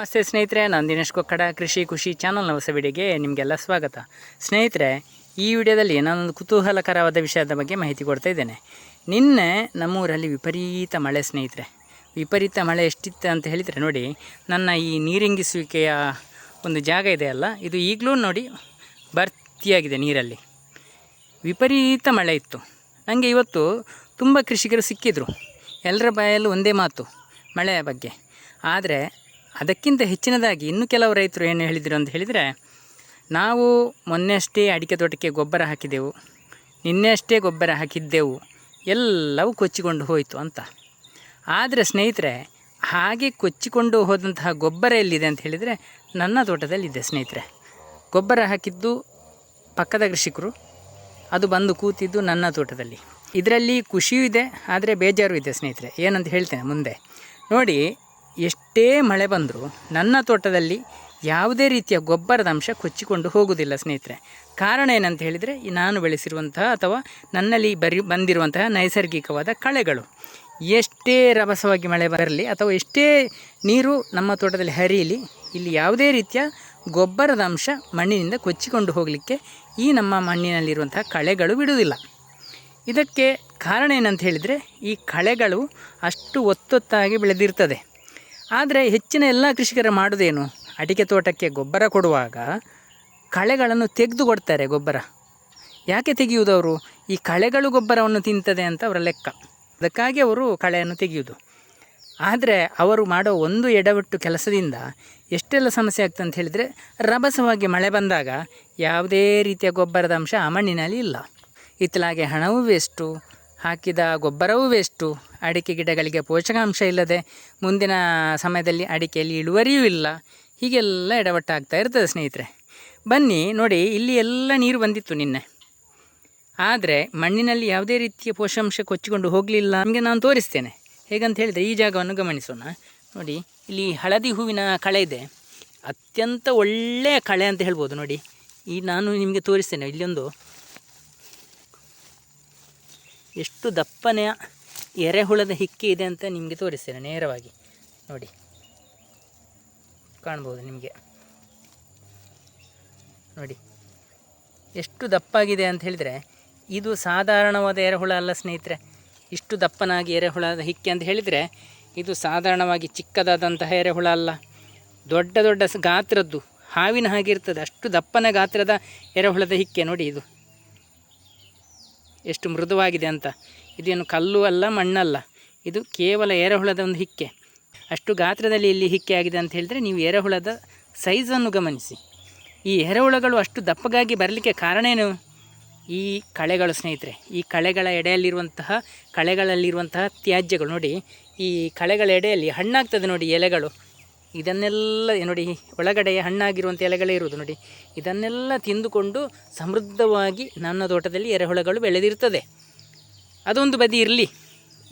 ನಮಸ್ತೆ ಸ್ನೇಹಿತರೆ, ನಾನು ದಿನೇಶ್ ಕೊಕ್ಕಡ, ಕೃಷಿ ಖುಷಿ ಚಾನಲ್ನ ಹೊಸ ವಿಡಿಯೋಗೆ ನಿಮಗೆಲ್ಲ ಸ್ವಾಗತ. ಸ್ನೇಹಿತರೆ, ಈ ವಿಡಿಯೋದಲ್ಲಿ ನಾನೊಂದು ಕುತೂಹಲಕರವಾದ ವಿಷಯದ ಬಗ್ಗೆ ಮಾಹಿತಿ ಕೊಡ್ತಾ ಇದ್ದೇನೆ. ನಿನ್ನೆ ನಮ್ಮೂರಲ್ಲಿ ವಿಪರೀತ ಮಳೆ ಸ್ನೇಹಿತರೆ. ವಿಪರೀತ ಮಳೆ ಎಷ್ಟಿತ್ತು ಅಂತ ಹೇಳಿದರೆ ನೋಡಿ, ನನ್ನ ಈ ನೀರಿಂಗಿಸುವಿಕೆಯ ಒಂದು ಜಾಗ ಇದೆಯಲ್ಲ ಇದು ಈಗಲೂ ನೋಡಿ ಭರ್ತಿಯಾಗಿದೆ ನೀರಲ್ಲಿ. ವಿಪರೀತ ಮಳೆ ಇತ್ತು. ನನಗೆ ಇವತ್ತು ತುಂಬ ಕೃಷಿಕರು ಸಿಕ್ಕಿದ್ರು. ಎಲ್ಲರ ಬಾಯಲ್ಲೂ ಒಂದೇ ಮಾತು, ಮಳೆಯ ಬಗ್ಗೆ. ಆದರೆ ಅದಕ್ಕಿಂತ ಹೆಚ್ಚಿನದಾಗಿ ಇನ್ನು ಕೆಲವು ರೈತರು ಏನು ಹೇಳಿದರು ಅಂತ ಹೇಳಿದರೆ, ನಾವು ಮೊನ್ನೆಯಷ್ಟೇ ಅಡಿಕೆ ತೋಟಕ್ಕೆ ಗೊಬ್ಬರ ಹಾಕಿದೆವು. ನಿನ್ನೆ ಅಷ್ಟೇ ಗೊಬ್ಬರ ಹಾಕಿದ್ದೆವು. ಎಲ್ಲವೂ ಕೊಚ್ಚಿಕೊಂಡು ಹೋಯಿತು ಅಂತ. ಆದರೆ ಸ್ನೇಹಿತರೆ, ಹಾಗೆ ಕೊಚ್ಚಿಕೊಂಡು ಹೋದಂತಹ ಗೊಬ್ಬರ ಎಲ್ಲಿದೆ ಅಂತ ಹೇಳಿದರೆ, ನನ್ನ ತೋಟದಲ್ಲಿದೆ ಸ್ನೇಹಿತರೆ. ಗೊಬ್ಬರ ಹಾಕಿದ್ದು ಪಕ್ಕದ ಕೃಷಿಕರು, ಅದು ಬಂದು ಕೂತಿದ್ದು ನನ್ನ ತೋಟದಲ್ಲಿ. ಇದರಲ್ಲಿ ಖುಷಿಯೂ ಇದೆ, ಆದರೆ ಬೇಜಾರು ಇದೆ ಸ್ನೇಹಿತರೆ. ಏನಂತ ಹೇಳ್ತೇನೆ ಮುಂದೆ. ನೋಡಿ ಎಷ್ಟೇ ಮಳೆ ಬಂದರೂ ನನ್ನ ತೋಟದಲ್ಲಿ ಯಾವುದೇ ರೀತಿಯ ಗೊಬ್ಬರದ ಅಂಶ ಕೊಚ್ಚಿಕೊಂಡು ಹೋಗುವುದಿಲ್ಲ ಸ್ನೇಹಿತರೆ. ಕಾರಣ ಏನಂತ ಹೇಳಿದರೆ ನಾನು ಬೆಳೆಸಿರುವಂತಹ ಅಥವಾ ನನ್ನಲ್ಲಿ ಬರಿ ಬಂದಿರುವಂತಹ ನೈಸರ್ಗಿಕವಾದ ಕಳೆಗಳು. ಎಷ್ಟೇ ರಭಸವಾಗಿ ಮಳೆ ಬರಲಿ ಅಥವಾ ಎಷ್ಟೇ ನೀರು ನಮ್ಮ ತೋಟದಲ್ಲಿ ಹರಿಯಲಿ, ಇಲ್ಲಿ ಯಾವುದೇ ರೀತಿಯ ಗೊಬ್ಬರದ ಅಂಶ ಮಣ್ಣಿನಿಂದ ಕೊಚ್ಚಿಕೊಂಡು ಹೋಗಲಿಕ್ಕೆ ಈ ನಮ್ಮ ಮಣ್ಣಿನಲ್ಲಿರುವಂತಹ ಕಳೆಗಳು ಬಿಡುವುದಿಲ್ಲ. ಇದಕ್ಕೆ ಕಾರಣ ಏನಂತ ಹೇಳಿದರೆ, ಈ ಕಳೆಗಳು ಅಷ್ಟು ಒತ್ತೊತ್ತಾಗಿ ಬೆಳೆದಿರ್ತದೆ. ಆದರೆ ಹೆಚ್ಚಿನ ಎಲ್ಲ ಕೃಷಿಕರು ಮಾಡೋದೇನು? ಅಡಿಕೆ ತೋಟಕ್ಕೆ ಗೊಬ್ಬರ ಕೊಡುವಾಗ ಕಳೆಗಳನ್ನು ತೆಗೆದು ಕೊಡ್ತಾರೆ ಗೊಬ್ಬರ. ಯಾಕೆ ತೆಗೆಯುವುದು ಅವರು? ಈ ಕಳೆಗಳು ಗೊಬ್ಬರವನ್ನು ತಿಂತದೆ ಅಂತ ಅವರ ಲೆಕ್ಕ. ಅದಕ್ಕಾಗಿ ಅವರು ಕಳೆಯನ್ನು ತೆಗೆಯುವುದು. ಆದರೆ ಅವರು ಮಾಡೋ ಒಂದು ಎಡವಟ್ಟು ಕೆಲಸದಿಂದ ಎಷ್ಟೆಲ್ಲ ಸಮಸ್ಯೆ ಆಗ್ತದೆ ಅಂತ ಹೇಳಿದರೆ, ರಭಸವಾಗಿ ಮಳೆ ಬಂದಾಗ ಯಾವುದೇ ರೀತಿಯ ಗೊಬ್ಬರದ ಅಂಶ ಆ ಮಣ್ಣಿನಲ್ಲಿ ಇಲ್ಲ. ಇತ್ತಲಾಗೆ ಹಣವೂ ವೇಸ್ಟು ಹಾಕಿದ ಗೊಬ್ಬರವೂ ವೇಸ್ಟು. ಅಡಿಕೆ ಗಿಡಗಳಿಗೆ ಪೋಷಕಾಂಶ ಇಲ್ಲದೆ ಮುಂದಿನ ಸಮಯದಲ್ಲಿ ಅಡಿಕೆಯಲ್ಲಿ ಇಳುವರಿಯೂ ಇಲ್ಲ. ಹೀಗೆಲ್ಲ ಎಡವಟ್ಟಾಗ್ತಾ ಇರ್ತದೆ ಸ್ನೇಹಿತರೆ. ಬನ್ನಿ ನೋಡಿ, ಇಲ್ಲಿ ಎಲ್ಲ ನೀರು ಬಂದಿತ್ತು ನಿನ್ನೆ. ಆದರೆ ಮಣ್ಣಿನಲ್ಲಿ ಯಾವುದೇ ರೀತಿಯ ಪೋಷಕಾಂಶ ಕೊಚ್ಚಿಕೊಂಡು ಹೋಗಲಿಲ್ಲ. ನಮಗೆ ನಾನು ತೋರಿಸ್ತೇನೆ. ಹೇಗಂತ ಹೇಳಿದರೆ ಈ ಜಾಗವನ್ನು ಗಮನಿಸೋಣ. ನೋಡಿ, ಇಲ್ಲಿ ಹಳದಿ ಹೂವಿನ ಕಳೆ ಇದೆ. ಅತ್ಯಂತ ಒಳ್ಳೆಯ ಕಳೆ ಅಂತ ಹೇಳ್ಬೋದು ನೋಡಿ. ಈ ನಾನು ನಿಮಗೆ ತೋರಿಸ್ತೇನೆ. ಇಲ್ಲೊಂದು ಎಷ್ಟು ದಪ್ಪನೆಯ ಎರೆಹುಳದ ಹಿಕ್ಕಿ ಇದೆ ಅಂತ ನಿಮಗೆ ತೋರಿಸ್ತೇನೆ ನೇರವಾಗಿ. ನೋಡಿ. ಕಾಣ್ಬೋದು ನಿಮಗೆ. ನೋಡಿ. ಎಷ್ಟು ದಪ್ಪಾಗಿದೆ ಅಂತ ಹೇಳಿದರೆ, ಇದು ಸಾಧಾರಣವಾದ ಎರೆಹುಳ ಅಲ್ಲ ಸ್ನೇಹಿತರೆ. ಇಷ್ಟು ದಪ್ಪನಾಗಿ ಎರೆಹುಳದ ಹಿಕ್ಕಿ ಅಂತ ಹೇಳಿದರೆ, ಇದು ಸಾಧಾರಣವಾಗಿ ಚಿಕ್ಕದಾದಂತಹ ಎರೆಹುಳ ಅಲ್ಲ. ದೊಡ್ಡ ದೊಡ್ಡ ಗಾತ್ರದ್ದು, ಹಾವಿನ ಹಾಗೆ ಇರ್ತದೆ. ಅಷ್ಟು ದಪ್ಪನ ಗಾತ್ರದ ಎರೆಹುಳದ ಹಿಕ್ಕೆ ನೋಡಿ ಇದು. ಎಷ್ಟು ಮೃದುವಾಗಿದೆ ಅಂತ. ಇದೇನು ಕಲ್ಲು ಅಲ್ಲ, ಮಣ್ಣಲ್ಲ. ಇದು ಕೇವಲ ಎರೆಹುಳದ ಒಂದು ಹಿಕ್ಕೆ. ಅಷ್ಟು ಗಾತ್ರದಲ್ಲಿ ಇಲ್ಲಿ ಹಿಕ್ಕೆ ಆಗಿದೆ ಅಂತ ಹೇಳಿದರೆ ನೀವು ಎರೆಹುಳದ ಸೈಜನ್ನು ಗಮನಿಸಿ. ಈ ಎರೆಹುಳಗಳು ಅಷ್ಟು ದಪ್ಪಗಾಗಿ ಬರಲಿಕ್ಕೆ ಕಾರಣ ಏನು? ಈ ಕಳೆಗಳು ಸ್ನೇಹಿತರೆ, ಈ ಕಳೆಗಳ ಎಡೆಯಲ್ಲಿರುವಂತಹ, ಕಳೆಗಳಲ್ಲಿರುವಂತಹ ತ್ಯಾಜ್ಯಗಳು ನೋಡಿ. ಈ ಕಳೆಗಳ ಎಡೆಯಲ್ಲಿ ಹಣ್ಣಾಗ್ತದೆ ನೋಡಿ ಎಲೆಗಳು. ಇದನ್ನೆಲ್ಲ ನೋಡಿ, ಒಳಗಡೆ ಹಣ್ಣಾಗಿರುವಂಥ ಎಲೆಗಳೇ ಇರುವುದು ನೋಡಿ. ಇದನ್ನೆಲ್ಲ ತಿಂದುಕೊಂಡು ಸಮೃದ್ಧವಾಗಿ ನನ್ನ ತೋಟದಲ್ಲಿ ಎರೆಹುಳಗಳು ಬೆಳೆದಿರ್ತದೆ. ಅದೊಂದು ಬದಿ ಇರಲಿ.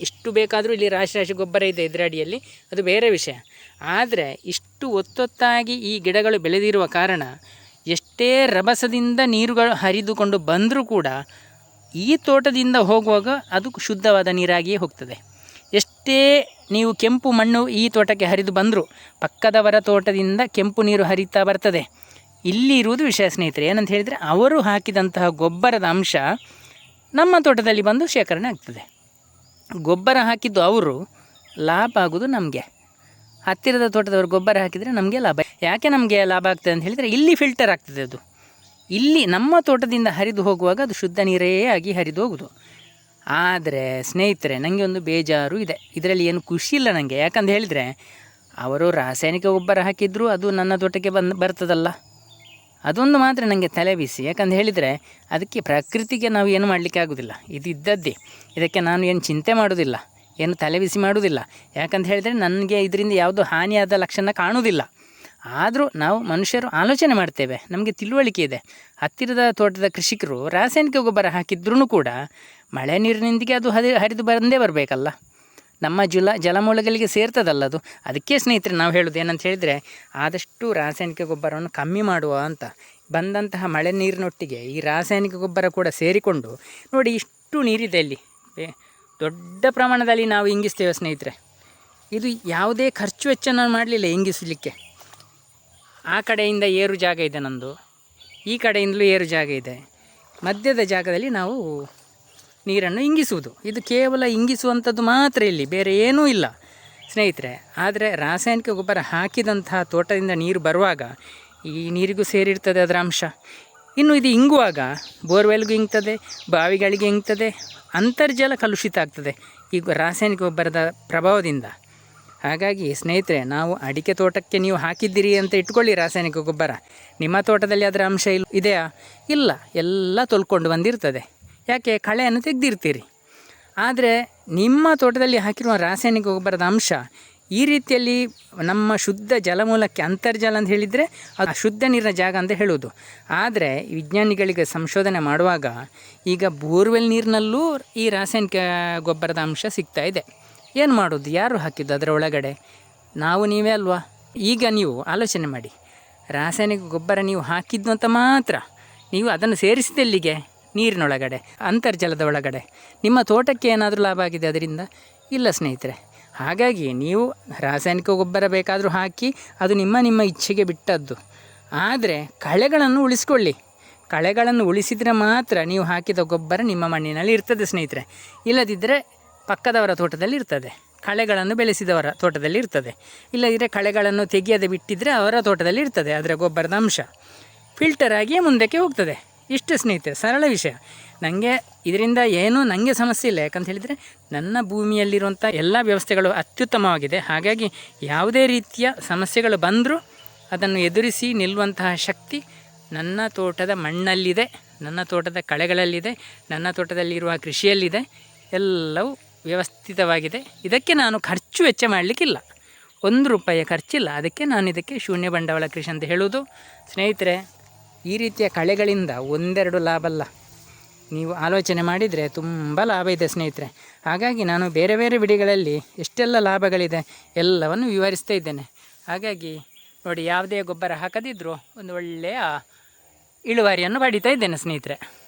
ಇಷ್ಟು ಬೇಕಾದರೂ ಇಲ್ಲಿ ರಾಶಿ ರಾಶಿ ಗೊಬ್ಬರ ಇದೆ ಇದರ ಅಡಿಯಲ್ಲಿ. ಅದು ಬೇರೆ ವಿಷಯ. ಆದರೆ ಇಷ್ಟು ಒತ್ತೊತ್ತಾಗಿ ಈ ಗಿಡಗಳು ಬೆಳೆದಿರುವ ಕಾರಣ ಎಷ್ಟೇ ರಭಸದಿಂದ ನೀರುಗಳು ಹರಿದುಕೊಂಡು ಬಂದರೂ ಕೂಡ ಈ ತೋಟದಿಂದ ಹೋಗುವಾಗ ಅದು ಶುದ್ಧವಾದ ನೀರಾಗಿಯೇ ಹೋಗ್ತದೆ. ಎಷ್ಟೇ ನೀವು ಕೆಂಪು ಮಣ್ಣು ಈ ತೋಟಕ್ಕೆ ಹರಿದು ಬಂದರೂ, ಪಕ್ಕದವರ ತೋಟದಿಂದ ಕೆಂಪು ನೀರು ಹರಿತಾ ಬರ್ತದೆ. ಇಲ್ಲಿ ಇರುವುದು ವಿಷಯ ಸ್ನೇಹಿತರೆ, ಏನಂತ ಹೇಳಿದರೆ ಅವರು ಹಾಕಿದಂತಹ ಗೊಬ್ಬರದ ಅಂಶ ನಮ್ಮ ತೋಟದಲ್ಲಿ ಬಂದು ಶೇಖರಣೆ ಆಗ್ತದೆ. ಗೊಬ್ಬರ ಹಾಕಿದ್ದು ಅವರು, ಲಾಭ ಆಗೋದು ನಮಗೆ. ಹತ್ತಿರದ ತೋಟದವರು ಗೊಬ್ಬರ ಹಾಕಿದರೆ ನಮಗೆ ಲಾಭ. ಯಾಕೆ ನಮಗೆ ಲಾಭ ಆಗ್ತದೆ ಅಂತ ಹೇಳಿದರೆ ಇಲ್ಲಿ ಫಿಲ್ಟರ್ ಆಗ್ತದೆ ಅದು. ಇಲ್ಲಿ ನಮ್ಮ ತೋಟದಿಂದ ಹರಿದು ಹೋಗುವಾಗ ಅದು ಶುದ್ಧ ನೀರೇ ಆಗಿ ಹರಿದು ಹೋಗುದು ಆದರೆ ಸ್ನೇಹಿತರೆ ನನಗೆ ಒಂದು ಬೇಜಾರು ಇದೆ. ಇದರಲ್ಲಿ ಏನು ಖುಷಿ ಇಲ್ಲ ನನಗೆ ಯಾಕಂತ ಹೇಳಿದರೆ, ಅವರು ರಾಸಾಯನಿಕ ಗೊಬ್ಬರ ಹಾಕಿದ್ರು, ಅದು ನನ್ನ ತೋಟಕ್ಕೆ ಬಂದು, ಬರ್ತದಲ್ಲ. ಅದೊಂದು ಮಾತ್ರ ನನಗೆ ತಲೆ ಬಿಸಿ. ಯಾಕಂತ ಹೇಳಿದರೆ, ಅದಕ್ಕೆ ಪ್ರಕೃತಿಗೆ ನಾವು ಏನು ಮಾಡಲಿಕ್ಕೆ ಆಗೋದಿಲ್ಲ. ಇದು ಇದ್ದದ್ದೇ ಇದಕ್ಕೆ ನಾನು ಏನು ಚಿಂತೆ ಮಾಡೋದಿಲ್ಲ. ಏನು ತಲೆ ಬಿಸಿ ಮಾಡೋದಿಲ್ಲ. ಯಾಕಂತ ಹೇಳಿದರೆ, ನನಗೆ ಇದರಿಂದ ಯಾವುದು ಹಾನಿಯಾದ ಲಕ್ಷಣ ಕಾಣುವುದಿಲ್ಲ ಆದರೂ ನಾವು ಮನುಷ್ಯರು ಆಲೋಚನೆ ಮಾಡ್ತೇವೆ. ನಮಗೆ ತಿಳುವಳಿಕೆ ಇದೆ. ಹತ್ತಿರದ ತೋಟದ ಕೃಷಿಕರು ರಾಸಾಯನಿಕ ಗೊಬ್ಬರ ಹಾಕಿದ್ರೂ ಕೂಡ ಮಳೆ ನೀರಿನೊಂದಿಗೆ ಅದು ಹರಿ, ಹರಿದು ಬಂದೇ ಬರಬೇಕಲ್ಲ. ನಮ್ಮ ಜಲ, ಜಲಮೂಲಗಳಿಗೆ ಸೇರ್ತದಲ್ಲ ಅದು. ಅದಕ್ಕೆ ಸ್ನೇಹಿತರೆ ನಾವು ಹೇಳೋದು ಏನಂತ ಹೇಳಿದರೆ ಆದಷ್ಟು ರಾಸಾಯನಿಕ ಗೊಬ್ಬರವನ್ನು ಕಮ್ಮಿ ಮಾಡುವ ಅಂತ. ಬಂದಂತಹ ಮಳೆ ನೀರಿನೊಟ್ಟಿಗೆ ಈ ರಾಸಾಯನಿಕ ಗೊಬ್ಬರ ಕೂಡ ಸೇರಿಕೊಂಡು ನೋಡಿ ಇಷ್ಟು ನೀರಿದೆ ಅಲ್ಲಿ. ದೊಡ್ಡ ಪ್ರಮಾಣದಲ್ಲಿ ನಾವು ಇಂಗಿಸ್ತೇವೆ ಸ್ನೇಹಿತರೆ. ಇದು ಯಾವುದೇ ಖರ್ಚು ವೆಚ್ಚ ನಾನು ಮಾಡಲಿಲ್ಲ ಇಂಗಿಸಲಿಕ್ಕೆ. ಆ ಕಡೆಯಿಂದ ಏರು ಜಾಗ ಇದೆ ನಂದು. ಈ ಕಡೆಯಿಂದಲೂ ಏರು ಜಾಗ ಇದೆ. ಮಧ್ಯದ ಜಾಗದಲ್ಲಿ ನಾವು ನೀರನ್ನು ಇಂಗಿಸುವುದು. ಇದು ಕೇವಲ ಇಂಗಿಸುವಂಥದ್ದು ಮಾತ್ರ ಇಲ್ಲಿ, ಬೇರೆ ಏನೂ ಇಲ್ಲ. ಸ್ನೇಹಿತರೆ, ಆದರೆ ರಾಸಾಯನಿಕ ಗೊಬ್ಬರ ಹಾಕಿದಂತಹ ತೋಟದಿಂದ ನೀರು ಬರುವಾಗ ಈ ನೀರಿಗೂ ಸೇರಿರ್ತದೆ ಅದರ ಅಂಶ. ಇನ್ನು ಇದು ಇಂಗುವಾಗ ಬೋರ್ವೆಲ್ಗೂ ಇಂಗ್ತದೆ, ಬಾವಿಗಳಿಗೆ ಇಂಗ್ತದೆ, ಅಂತರ್ಜಲ ಕಲುಷಿತ ಆಗ್ತದೆ. ಈಗ ರಾಸಾಯನಿಕ ಗೊಬ್ಬರದ ಪ್ರಭಾವದಿಂದ. ಹಾಗಾಗಿ ಸ್ನೇಹಿತರೆ, ನಾವು ಅಡಿಕೆ ತೋಟಕ್ಕೆ ನೀವು ಹಾಕಿದ್ದೀರಿ ಅಂತ ಇಟ್ಕೊಳ್ಳಿ ರಾಸಾಯನಿಕ ಗೊಬ್ಬರ. ನಿಮ್ಮ ತೋಟದಲ್ಲಿ ಅದರ ಅಂಶ ಇಲ್ಲ ಇದೆಯಾ? ಇಲ್ಲ, ಎಲ್ಲ ತೊಳ್ಕೊಂಡು ಬಂದಿರ್ತದೆ. ಯಾಕೆ? ಕಳೆಯನ್ನು ತೆಗೆದಿರ್ತೀರಿ. ಆದರೆ ನಿಮ್ಮ ತೋಟದಲ್ಲಿ ಹಾಕಿರುವ ರಾಸಾಯನಿಕ ಗೊಬ್ಬರದ ಅಂಶ ಈ ರೀತಿಯಲ್ಲಿ ನಮ್ಮ ಶುದ್ಧ ಜಲಮೂಲಕ್ಕೆ ಅಂತರ್ಜಲ ಅಂತ ಹೇಳಿದರೆ ಅದು ಶುದ್ಧ ನೀರಿನ ಜಾಗ ಅಂತ ಹೇಳುವುದು. ಆದರೆ ವಿಜ್ಞಾನಿಗಳಿಗೆ ಸಂಶೋಧನೆ ಮಾಡುವಾಗ ಈಗ ಬೋರ್ವೆಲ್ ನೀರಿನಲ್ಲೂ ಈ ರಾಸಾಯನಿಕ ಗೊಬ್ಬರದ ಅಂಶ ಸಿಗ್ತಾ ಇದೆ. ಏನು ಮಾಡೋದು? ಯಾರು ಹಾಕಿದ್ದು ಅದರ ಒಳಗಡೆ? ನಾವು ನೀವೇ ಅಲ್ವಾ? ಈಗ ನೀವು ಆಲೋಚನೆ ಮಾಡಿ. ರಾಸಾಯನಿಕ ಗೊಬ್ಬರ ನೀವು ಹಾಕಿದ್ದು ಅಂತ ಮಾತ್ರ. ನೀವು ಅದನ್ನು ಸೇರಿಸಿದೆಲ್ಲಿಗೆ ನೀರಿನೊಳಗಡೆ, ಅಂತರ್ಜಲದ ಒಳಗಡೆ. ನಿಮ್ಮ ತೋಟಕ್ಕೆ ಏನಾದರೂ ಲಾಭ ಆಗಿದೆ ಅದರಿಂದ? ಇಲ್ಲ ಸ್ನೇಹಿತರೆ. ಹಾಗಾಗಿ ನೀವು ರಾಸಾಯನಿಕ ಗೊಬ್ಬರ ಬೇಕಾದರೂ ಹಾಕಿ, ಅದು ನಿಮ್ಮ ನಿಮ್ಮ ಇಚ್ಛೆಗೆ ಬಿಟ್ಟದ್ದು. ಆದರೆ ಕಳೆಗಳನ್ನು ಉಳಿಸ್ಕೊಳ್ಳಿ. ಕಳೆಗಳನ್ನು ಉಳಿಸಿದರೆ ಮಾತ್ರ ನೀವು ಹಾಕಿದ ಗೊಬ್ಬರ ನಿಮ್ಮ ಮಣ್ಣಿನಲ್ಲಿ ಇರ್ತದೆ ಸ್ನೇಹಿತರೆ. ಇಲ್ಲದಿದ್ದರೆ ಪಕ್ಕದವರ ತೋಟದಲ್ಲಿ ಇರ್ತದೆ. ಕಳೆಗಳನ್ನು ಬೆಳೆಸಿದವರ ತೋಟದಲ್ಲಿ ಇರ್ತದೆ. ಇಲ್ಲದಿದ್ದರೆ ಕಳೆಗಳನ್ನು ತೆಗೆಯದೆ ಬಿಟ್ಟಿದ್ದರೆ ಅವರ ತೋಟದಲ್ಲಿ ಇರ್ತದೆ. ಅದರ ಗೊಬ್ಬರದ ಅಂಶ. ಫಿಲ್ಟರ್ ಆಗಿಯೇ ಮುಂದಕ್ಕೆ ಹೋಗ್ತದೆ. ಇಷ್ಟು ಸ್ನೇಹಿತರೆ, ಸರಳ ವಿಷಯ. ನನಗೆ ಇದರಿಂದ ಏನೂ ನನಗೆ ಸಮಸ್ಯೆ ಇಲ್ಲ. ಯಾಕಂತ ಹೇಳಿದರೆ ನನ್ನ ಭೂಮಿಯಲ್ಲಿರುವಂಥ ಎಲ್ಲ ವ್ಯವಸ್ಥೆಗಳು ಅತ್ಯುತ್ತಮವಾಗಿದೆ. ಹಾಗಾಗಿ ಯಾವುದೇ ರೀತಿಯ ಸಮಸ್ಯೆಗಳು ಬಂದರೂ ಅದನ್ನು ಎದುರಿಸಿ ನಿಲ್ಲುವಂತಹ ಶಕ್ತಿ ನನ್ನ ತೋಟದ ಮಣ್ಣಲ್ಲಿದೆ. ನನ್ನ ತೋಟದ ಕಳೆಗಳಲ್ಲಿದೆ. ನನ್ನ ತೋಟದಲ್ಲಿರುವ ಕೃಷಿಯಲ್ಲಿದೆ. ಎಲ್ಲವೂ ವ್ಯವಸ್ಥಿತವಾಗಿದೆ. ಇದಕ್ಕೆ ನಾನು ಖರ್ಚು ವೆಚ್ಚ ಮಾಡಲಿಕ್ಕಿಲ್ಲ. ಒಂದು ರೂಪಾಯಿಯ ಖರ್ಚಿಲ್ಲ. ಅದಕ್ಕೆ ನಾನು ಇದಕ್ಕೆ ಶೂನ್ಯ ಬಂಡವಾಳ ಕೃಷಿ ಅಂತ ಹೇಳುವುದು. ಸ್ನೇಹಿತರೆ, ಈ ರೀತಿಯ ಕಳೆಗಳಿಂದ ಒಂದೆರಡು ಲಾಭ ಅಲ್ಲ. ನೀವು ಆಲೋಚನೆ ಮಾಡಿದರೆ ತುಂಬ ಲಾಭ ಇದೆ ಸ್ನೇಹಿತರೆ. ಹಾಗಾಗಿ ನಾನು ಬೇರೆ ಬೇರೆ ಬಿಡಿಗಳಲ್ಲಿ ಎಷ್ಟೆಲ್ಲ ಲಾಭಗಳಿದೆ ಎಲ್ಲವನ್ನು ವಿವರಿಸ್ತಾ ಇದ್ದೇನೆ. ಹಾಗಾಗಿ ನೋಡಿ, ಯಾವುದೇ ಗೊಬ್ಬರ ಹಾಕದಿದ್ದರೂ ಒಂದು ಒಳ್ಳೆಯ ಇಳುವರಿಯನ್ನು ಪಡಿತಾ ಇದ್ದೇನೆ ಸ್ನೇಹಿತರೆ.